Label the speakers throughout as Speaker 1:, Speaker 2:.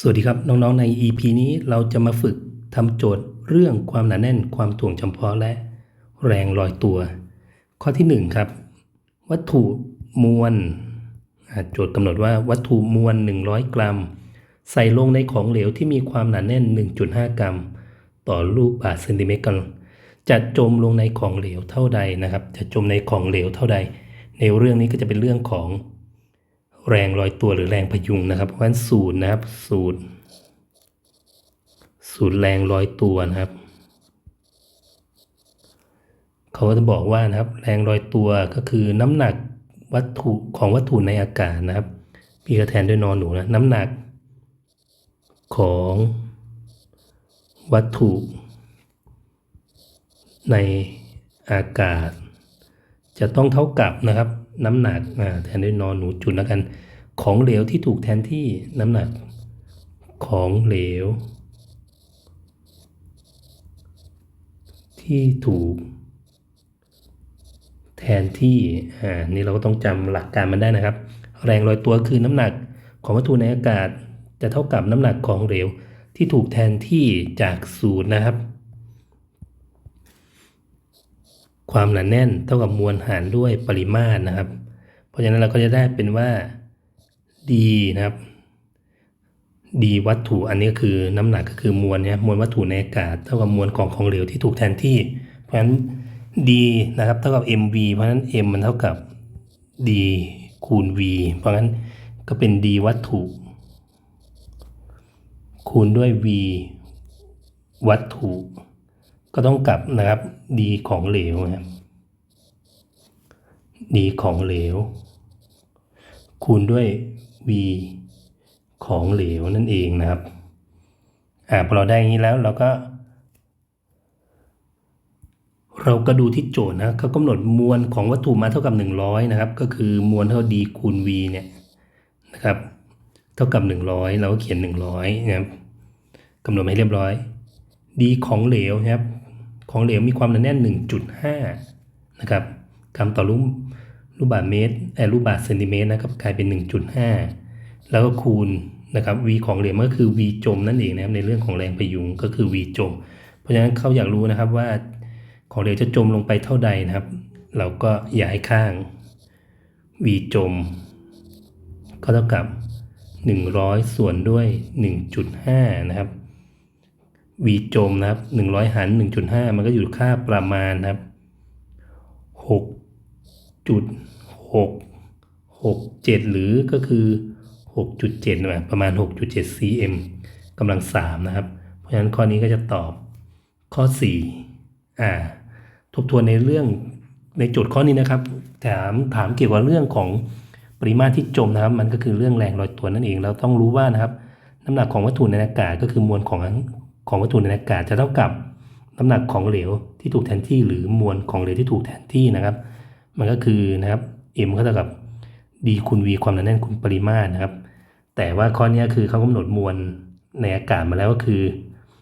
Speaker 1: สวัสดีครับน้องๆใน EP นี้เราจะมาฝึกทำโจทย์เรื่องความหนาแน่น ความถ่วงจำเพาะและแรงลอยตัว ข้อที่ 1 ครับ วัตถุมวลโจทย์กำหนดว่าวัตถุมวล 100 กรัม ใส่ลงในของเหลวที่มีความหนาแน่น 1.5 กรัม ต่อลูกบาศก์เซนติเมตรกันจะจมลงในของเหลวเท่าใดนะครับ จะจมในของเหลวเท่าใด ในเรื่องนี้ก็จะเป็นเรื่องของ แรงลอยตัวหรือแรงพยุงนะครับ เพราะฉะนั้นสูตรนะครับ สูตร สูตรแรงลอยตัวนะครับ เขาก็จะบอกว่านะครับ แรงลอยตัวก็คือน้ำหนักวัตถุของวัตถุในอากาศนะครับ พี่ก็แทนด้วยนอนหนูนะน้ำหนัก ของวัตถุ ในอากาศ จะต้องเท่ากับนะครับ น้ำหนักแทนด้วยนอนหนูจุดแล้วกัน ของเหลวที่ถูกแทนที่น้ำหนัก ของเหลว ที่ถูก แทนที่อ่านี่เราก็ต้องจำหลักการมันได้นะครับ แรงลอยตัวคือน้ำหนักของวัตถุในอากาศจะเท่ากับน้ำหนักของเหลวที่ถูกแทนที่จากศูนย์นะครับ ความหนาแน่นเท่ากับมวลหารด้วยปริมาตรนะครับ เพราะฉะนั้นเราก็จะได้เป็นว่า d นะครับ d วัตถุอันนี้ก็คือน้ำหนักก็คือมวลเนี่ยมวลวัตถุในอากาศเท่ากับมวลของของเหลวที่ถูกแทนที่ เพราะฉะนั้น d นะครับเท่ากับ mv เพราะฉะนั้น m มันเท่ากับ d คูณ v เพราะฉะนั้นก็เป็น d วัตถุ คูณด้วย v วัตถุ ก็ต้องกลับนะครับ d ของเหลวนะครับ d ของเหลว คูณด้วย v ของเหลวนั่นเองนะครับ อ่าพอเราได้อย่างนี้แล้วเราก็ เราก็ดูที่โจทย์นะเขากำหนดมวลของวัตถุมาเท่ากับ 100 นะครับ ก็คือมวลเท่า d คูณ v เนี่ยนะครับ เท่ากับ 100 เราก็เขียน 100 นะครับกำหนดให้เรียบร้อย d ของเหลวนะครับ ของเหลวมีความหนาแน่น 1.5 นะครับกรัมต่อลูกลูกบาศก์เมตรเอ่อลูกบาศก์เซนติเมตรนะครับกลายเป็น 1.5 แล้วก็คูณนะครับ v ของเหลวก็คือ v จมนั่นเองนะครับในเรื่องของแรงพยุงก็คือ v จม เพราะฉะนั้นเขาอยากรู้นะครับว่าของเหลวจะจมลงไปเท่าใดนะครับ เราก็ย้ายข้าง v จม ก็เท่ากับ 100 ส่วนด้วย 1.5 นะครับ v จมนะครับ100หาร1.5มันก็อยู่ค่าประมาณนะครับ6.667หรือก็คือ6.7นะประมาณ6.7 cm กำลัง3นะครับ เพราะฉะนั้นข้อนี้ก็จะตอบข้อ4อ่า ทบทวนในเรื่องในโจทย์ข้อนี้นะครับ ถามถามเกี่ยวกับเรื่องของปริมาตรที่จมนะครับ มันก็คือเรื่องแรงลอยตัวนั่นเอง เราต้องรู้ว่านะครับ น้ำหนักของวัตถุในอากาศก็คือมวลของ ของวัตถุในอากาศจะเท่ากับน้ำหนักของเหลวที่ถูกแทนที่หรือมวลของเหลวที่ถูกแทนที่นะครับ มันก็คือนะครับ m ก็เท่ากับ d คูณ v ความหนาแน่นคูณปริมาตรนะครับ แต่ว่าข้อนี้คือเขากำหนดมวลในอากาศมาแล้วก็คือ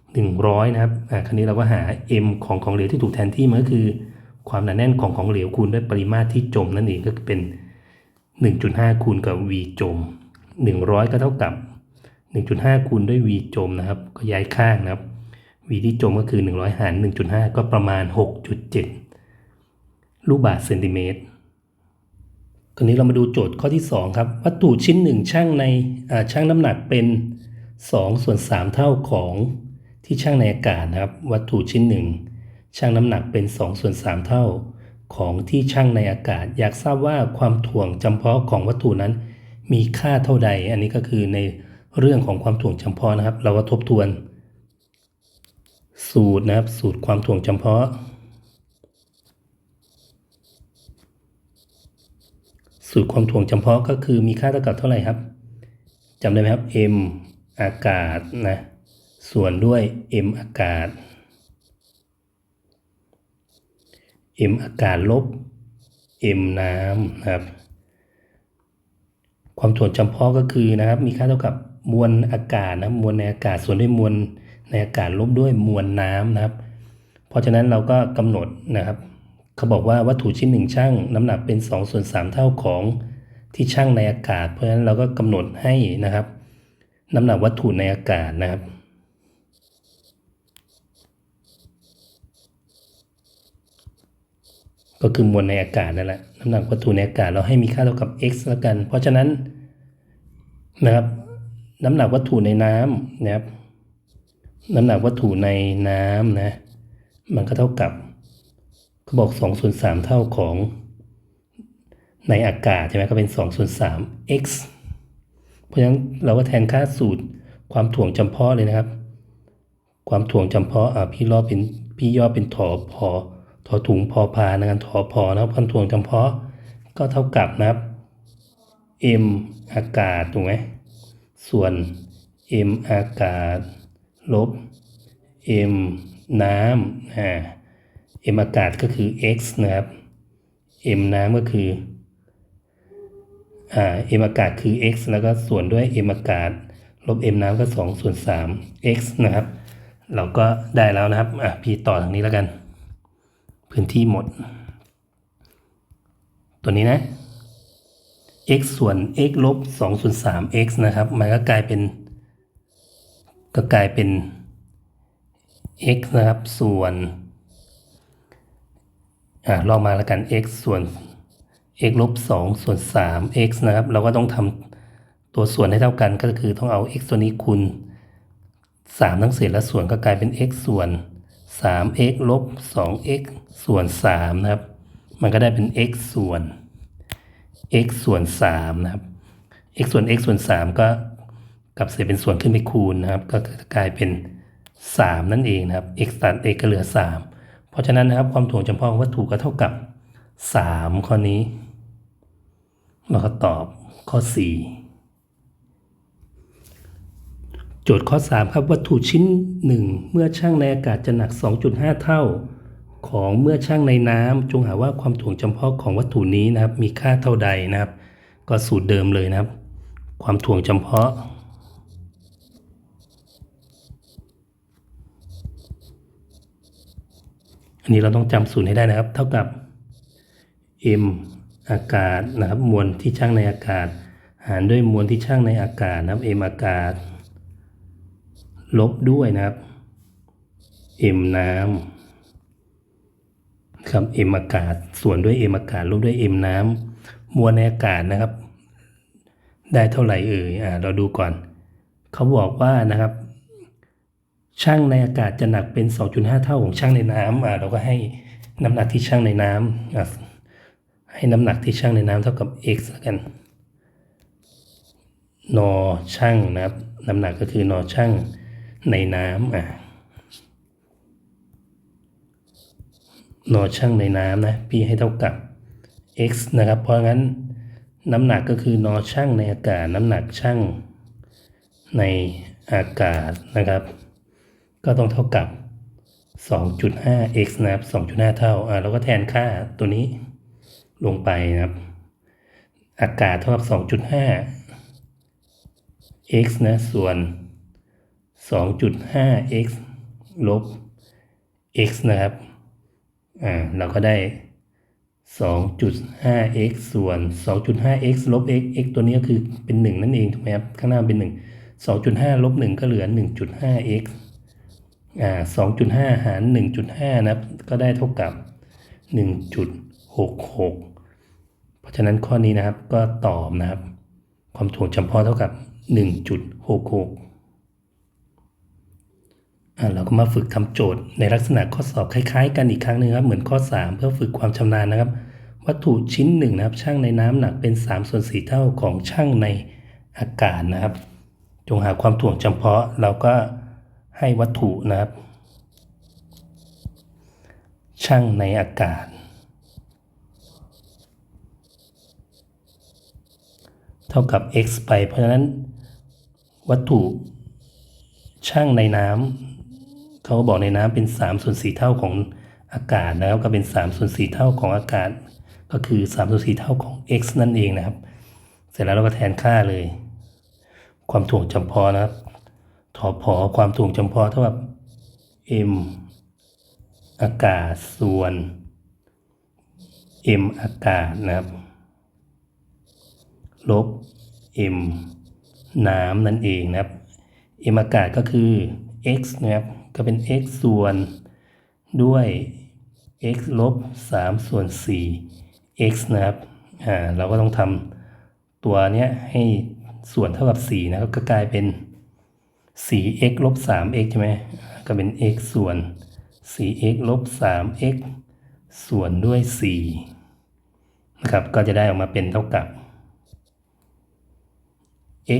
Speaker 1: 100 นะครับอ่าคราวนี้เราก็หา m ของของเหลวที่ถูกแทนที่มันก็คือ ความหนาแน่นของของเหลวคูณด้วยปริมาตรที่จมนั่นเองก็เป็น 1.5 คูณกับ v จม 100 ก็เท่ากับ 1.5 คูณด้วย v จมนะครับ ก็ย้ายข้างนะครับ v ที่จมก็คือ 100 หาร 1.5 ก็ประมาณ 6.7 ลูกบาศก์เซนติเมตรคราวนี้เรามาดูโจทย์ข้อที่ 2 ครับ วัตถุชิ้นหนึ่งช่างในอ่าช่างน้ำหนักเป็น 2 ส่วน 3 เท่าของที่ช่างในอากาศนะครับ วัตถุชิ้นหนึ่งช่างน้ำหนักเป็น 2 ส่วน 3 เท่าของที่ช่างในอากาศ อยากทราบว่าความถ่วงจำเพาะของวัตถุนั้นมีค่าเท่าใด อันนี้ก็คือใน เรื่องของความถ่วงจำเพาะนะครับ เราก็ทบทวน สูตรนะครับ สูตรความถ่วงจำเพาะ สูตรความถ่วงจำเพาะก็คือมีค่าเท่ากับเท่าไหร่ครับจำได้ไหมครับ m อากาศนะส่วนด้วย m อากาศ m อากาศลบ m น้ำนะครับ ความถ่วงจำเพาะก็คือนะครับ มีค่าเท่ากับ มวลอากาศนะมวลในอากาศส่วนด้วยมวลในอากาศลบด้วยมวลน้ำนะครับ เพราะฉะนั้นเราก็กำหนดนะครับ เขาบอกว่าวัตถุชิ้นหนึ่งช่างน้ำหนักเป็น2ส่วน3เท่าของที่ช่างในอากาศ เพราะฉะนั้นเราก็กำหนดให้นะครับ น้ำหนักวัตถุในอากาศนะครับก็คือมวลในอากาศนั่นแหละน้ำหนักวัตถุในอากาศเราให้มีค่าเท่ากับ x แล้วกัน เพราะฉะนั้นนะครับ น้ำหนักวัตถุในน้ำนะครับ น้ำหนักวัตถุในน้ำนะ มันก็เท่ากับเขาบอก2ส่วน3เท่าของในอากาศใช่ไหมก็เป็น2ส่วน3 x เพราะฉะนั้นเราก็แทนค่าสูตรความถ่วงจำเพาะเลยนะครับ ความถ่วงจำเพาะอ่าพี่ล้อเป็นพี่ย่อเป็นถอพอถอถุงพอพานะครับถอพอนะครับความถ่วงจำเพาะก็เท่ากับนะครับ m อากาศถูกไหม ส่วน m อากาศ ลบ m น้ำอ่า m อากาศก็คือ x นะครับ m น้ำก็คืออ่า m อากาศคือ x แล้วก็ส่วนด้วย m อากาศ ลบ m น้ำก็2ส่วน3 x นะครับ เราก็ได้แล้วนะครับอะพี่ต่อทางนี้แล้วกัน พื้นที่หมด ตัวนี้นะ x ส่วน x ลบ2ส่วน 3 x นะครับ มันก็กลายเป็น ก็กลายเป็น x นะครับ ส่วน อ่าลองมาแล้วกัน x ส่วน x ลบ2ส่วน 3 x นะครับ เราก็ต้องทำตัวส่วนให้เท่ากัน ก็คือต้องเอา x ตัวนี้คูณ3ทั้งเศษและส่วนก็กลายเป็น x ส่วน 3x ลบ 2x ส่วน 3 นะครับ มันก็ได้เป็น x ส่วน x ส่วน3นะครับ x ส่วน x ส่วน 3 ก็กลับเศษเป็นส่วนขึ้นไปคูณนะครับ ก็จะกลายเป็น 3 นั่นเองนะครับ x ตัด x ก็เหลือ 3 เพราะฉะนั้นนะครับความถ่วงจำเพาะของวัตถุก็เท่ากับ 3 ข้อนี้ เราก็ตอบข้อ 4 โจทย์ข้อ 3 ครับวัตถุชิ้น 1 เมื่อช่างในอากาศจะหนัก 2.5 เท่า ของเมื่อช่างในน้ำจงหาว่าความถ่วงจำเพาะของวัตถุนี้นะครับ มีค่าเท่าใดนะครับ ก็สูตรเดิมเลยนะครับ ความถ่วงจำเพาะ อันนี้เราต้องจำสูตรให้ได้นะครับ เท่ากับ m อากาศนะครับ มวลที่ช่างในอากาศ หารด้วยมวลที่ช่างในอากาศนะครับ m อากาศ ลบด้วยนะครับ m น้ำ ครับ m อากาศส่วนด้วย m อากาศลบด้วย m น้ำมวลในอากาศนะครับ ได้เท่าไหร่เอ่ยอ่าเราดูก่อน เขาบอกว่านะครับ ช่างในอากาศจะหนักเป็น 2.5 เท่าของช่างในน้ำอ่าเราก็ให้น้ำหนักที่ช่างในน้ำอะให้น้ำหนักที่ช่างในน้ำเท่ากับ x แล้วกันนอช่างนะครับน้ำหนักก็คือนอช่างในน้ำอ่าะนอช่างในน้ำนะพี่ให้เท่ากับ x นะครับ เพราะงั้นน้ำหนักก็คือนอช่างในอากาศ น้ำหนักช่างในอากาศนะครับ ก็ต้องเท่ากับ 2.5x นะครับ 2.5 เท่าอ่าเราก็แทนค่าตัวนี้ลงไปนะครับ อากาศเท่ากับ 2.5 x นะส่วน 2.5x ลบ x นะครับ อ่าเราก็ได้ 2.5x ส่วน 2.5x ลบ x x ตัวนี้ก็คือเป็น 1 นั่นเองถูกไหมครับ ข้างหน้าเป็น 1 2.5 ลบ 1 ก็เหลือ 1.5x อ่า 2.5 หาร 1.5 นะครับ ก็ได้เท่ากับ 1.66 เพราะฉะนั้นข้อนี้นะครับก็ตอบนะครับ ความถ่วงจำเพาะเท่ากับ 1.66 เราก็มาฝึกทำโจทย์ในลักษณะข้อสอบคล้ายๆ กันอีกครั้งหนึ่งครับเหมือนข้อ 3 เพื่อฝึกความชำนาญนะครับ วัตถุชิ้นหนึ่งนะครับช่างในน้ำหนักเป็น3ส่วน4เท่าของช่างในอากาศนะครับ จงหาความถ่วงจำเพาะเราก็ให้วัตถุนะครับ ช่างในอากาศ เท่ากับ x ไปเพราะฉะนั้น วัตถุช่างในน้ำ เขาบอกในน้ำเป็น3ส่วน4เท่าของอากาศนะครับก็เป็น3ส่วน4เท่าของอากาศ ก็คือ3ส่วน4เท่าของ x นั่นเองนะครับ เสร็จแล้วเราก็แทนค่าเลย ความถ่วงจำเพาะนะครับทอพอความถ่วงจำเพาะเท่ากับ m อากาศส่วน m อากาศนะครับ ลบ m น้ำนั่นเองนะครับ m อากาศก็คือ x นะครับ ก็เป็น x ส่วนด้วย x ลบ3ส่วน 4 x นะครับอ่าเราก็ต้องทำตัวเนี้ยให้ส่วนเท่ากับ 4 นะครับก็กลายเป็น 4x ลบ 3x ใช่ไหมก็เป็น x ส่วน 4x ลบ 3x ส่วนด้วย 4 นะครับ ก็จะได้ออกมาเป็นเท่ากับ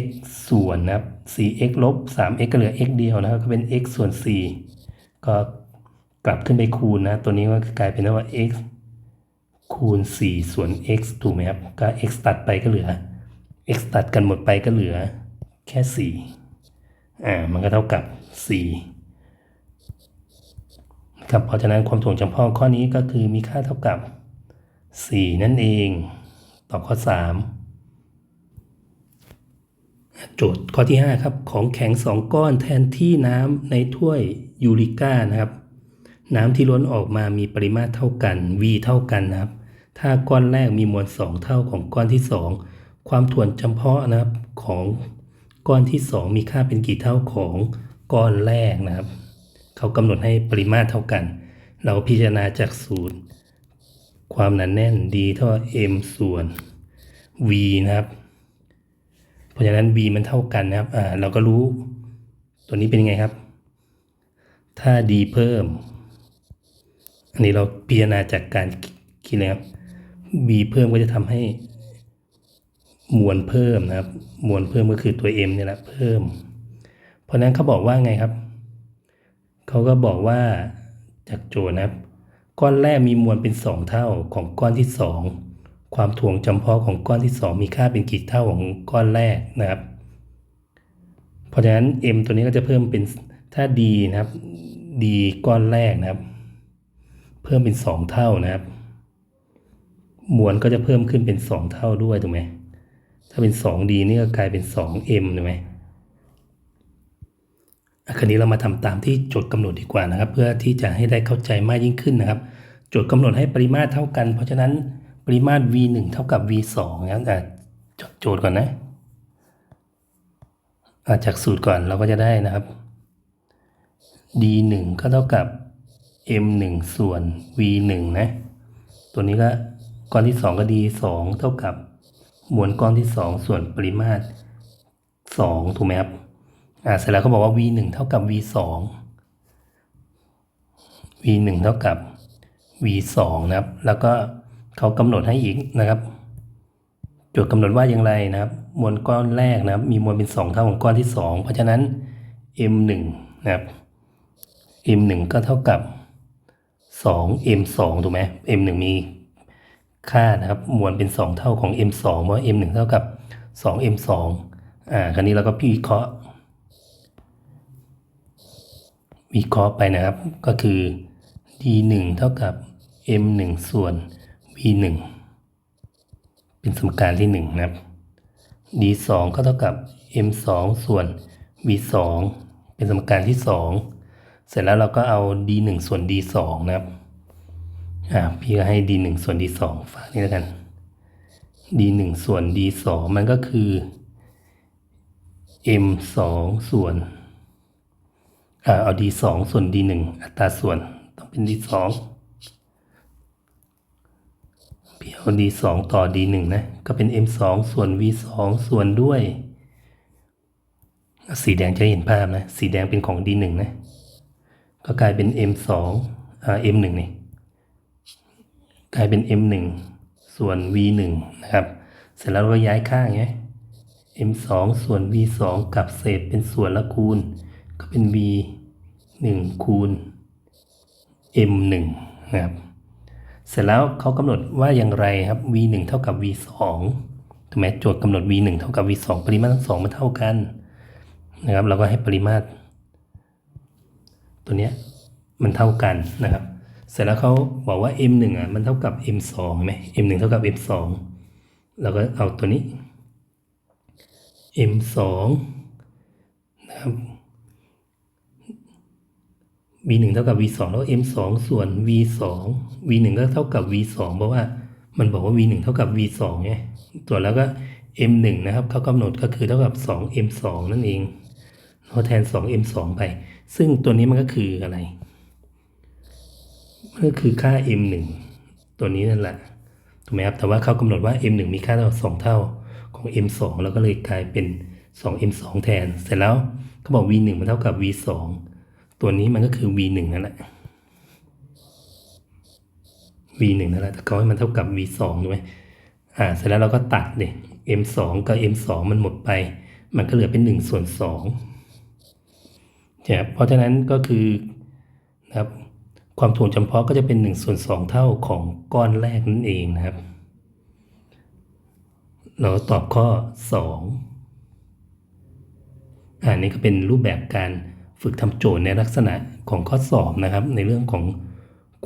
Speaker 1: x ส่วนนะครับ 4x ลบ 3x ก็เหลือ x เดียวนะครับ ก็เป็น x ส่วน 4 ก็กลับขึ้นไปคูณนะ ตัวนี้ก็กลายเป็นว่า x คูณ 4 ส่วน x ถูกไหมครับ ก็ x ตัดไปก็เหลือ x ตัดกันหมดไปก็เหลือแค่ 4 อ่า มันก็เท่ากับ 4 ครับ เพราะฉะนั้นความถ่วงจำเพาะข้อนี้ก็คือมีค่าเท่ากับ 4 นั่นเอง ตอบข้อ 3 โจทย์ข้อที่ 5 ครับ ของแข็ง 2 ก้อนแทนที่น้ำในถ้วยยูริก้านะครับ น้ำที่ล้นออกมามีปริมาตรเท่ากัน v เท่ากันนะครับ ถ้าก้อนแรกมีมวล 2 เท่าของก้อนที่ 2 ความถ่วงจำเพาะนะครับของก้อนที่ 2 มีค่าเป็นกี่เท่าของก้อนแรกนะครับ เขากำหนดให้ปริมาตรเท่ากัน เราพิจารณาจากสูตร ความหนาแน่น d เท่า m ส่วน v นะครับ เพราะฉะนั้น v มันเท่ากันนะครับอ่าเราก็รู้ ตัวนี้เป็นยังไงครับ ถ้า d เพิ่ม อันนี้เราพิจารณาจากการคิดนะครับ v เพิ่มก็จะทำให้มวลเพิ่มนะครับ มวลเพิ่มก็คือตัว m เนี่ยแหละเพิ่ม เพราะฉะนั้นเขาบอกว่าไงครับ เขาก็บอกว่าจากโจทย์นะครับ ก้อนแรกมีมวลเป็น 2 เท่าของก้อนที่ 2 ความถ่วงจำเพาะของก้อนที่ 2 มีค่าเป็นกี่เท่าของก้อนแรกนะครับ เพราะฉะนั้น m ตัวนี้ก็จะเพิ่มเป็นถ้า d นะครับ d ก้อนแรกนะครับ เพิ่มเป็น 2 เท่านะครับ มวลก็จะเพิ่มขึ้นเป็น 2 เท่าด้วยถูกไหมถ้าเป็น 2d นี่ก็กลายเป็น 2m ถูกไหมอะคราวนี้เรามาทำตามที่โจทย์กำหนดดีกว่านะครับ เพื่อที่จะให้ได้เข้าใจมากยิ่งขึ้นนะครับโจทย์กำหนดให้ปริมาตรเท่ากัน เพราะฉะนั้น ปริมาตร v 1เท่ากับ v 2นะครับอะจดโจทย์ก่อนนะอะจากสูตรก่อนเราก็จะได้นะครับ d 1ก็เท่ากับ m 1ส่วน v 1นะ ตัวนี้ก็ก้อนที่ 2 ก็ d 2เท่ากับมวลก้อนที่ 2 ส่วนปริมาตร 2 ถูกไหมครับ อ่าเสร็จแล้วเขาบอกว่า v 1เท่ากับ v 2 v 1เท่ากับ v 2นะครับ แล้วก็ เขากำหนดให้อีกนะครับจุดกำหนดว่าอย่างไรนะครับ มวลก้อนแรกนะครับ มีมวลเป็น 2 เท่าของก้อนที่ 2 เพราะฉะนั้น m1 นะครับ m1 ก็เท่ากับ 2 m2 ถูกไหม m1 มีค่านะครับ มวลเป็น 2 เท่าของ m2 เพราะ m1 เท่ากับ 2 m2 อ่าคราวนี้เราก็พิเคราะห์วิเคราะห์ไปนะครับ ก็คือ d1 เท่ากับ m1 ส่วน v1 เป็นสมการที่1นะครับ d2 ก็เท่ากับ m2 ส่วน v2 เป็นสมการที่ 2 เสร็จแล้วเราก็เอา d1 ส่วน d2 นะครับอ่พี่ก็ให้ d1 ส่วน d2 ฝากนี่แล้วกัน d1 ส่วน d2 มันก็คือ m2 ส่วนอเอา d2 ส่วน d1 อัตราส่วนต้องเป็น d2 ส่วน d2 ต่อ d1 นะ ก็เป็น m2 ส่วน v2 ส่วนด้วย สีแดงจะเห็นภาพนะ สีแดงเป็นของ d1 นะ ก็กลายเป็น m2 อ่า m1 นี่ กลายเป็น m1 ส่วน v1 นะครับ เสร็จแล้วเราย้ายข้างไง m2 ส่วน v2 กับเศษเป็นส่วนละคูณ ก็เป็น v 1คูณ m 1นะครับ เสร็จแล้วเขากำหนดว่าอย่างไรครับ v 1เท่ากับ v 2ถูกไหมโจทย์กำหนด v 1เท่ากับ v 2ปริมาตรทั้งสองมันเท่ากันนะครับเราก็ให้ปริมาตร ตัวเนี้ยมันเท่ากันนะครับ เสร็จแล้วเขาบอกว่า m 1อะมันเท่ากับ m 2ใช่ไหม m 1เท่ากับ m 2เราก็เอาตัวนี้ m 2นะครับ v 1เท่ากับ v 2แล้ว m 2ส่วน v 2 v 1ก็เท่ากับ v 2เพราะว่ามันบอกว่า v 1เท่ากับ v 2ไงตัวแล้วก็ m 1นะครับเขากำหนดก็คือเท่ากับ 2 m 2นั่นเองเราแทน 2m 2ไป ซึ่งตัวนี้มันก็คืออะไร ก็คือค่า m 1ตัวนี้นั่นแหละถูกไหมครับแต่ว่าเขากำหนดว่า m 1มีค่าเท่า2เท่าของ m 2แล้วก็เลยกลายเป็น 2m 2แทน เสร็จแล้วเขาบอก v 1มันเท่ากับ v 2ตัวนี้มันก็คือ v 1นั่นแหละ v 1นั่นแหละแต่เขาให้มันเท่ากับ v 2ถูกไหมอ่าเสร็จแล้วเราก็ตัดเนี่ย m 2กับ m 2มันหมดไป มันก็เหลือเป็น1ส่วน2นะครับเพราะฉะนั้นก็คือนะครับความถ่วงจำเพาะก็จะเป็น1ส่วน2เท่าของก้อนแรกนั่นเองนะครับ เราตอบข้อ 2อันนี้ก็เป็นรูปแบบการฝึกทำโจทย์ในลักษณะของข้อสอบนะครับ ในเรื่องของ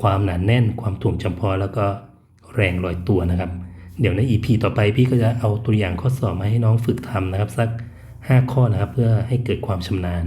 Speaker 1: ความหนาแน่น ความถ่วงจำเพาะแล้วก็แรงลอยตัวนะครับ เดี๋ยวใน EP ต่อไปพี่ก็จะเอาตัวอย่างข้อสอบมาให้น้องฝึกทำนะครับ สัก 5 ข้อนะครับ เพื่อให้เกิดความชำนาญ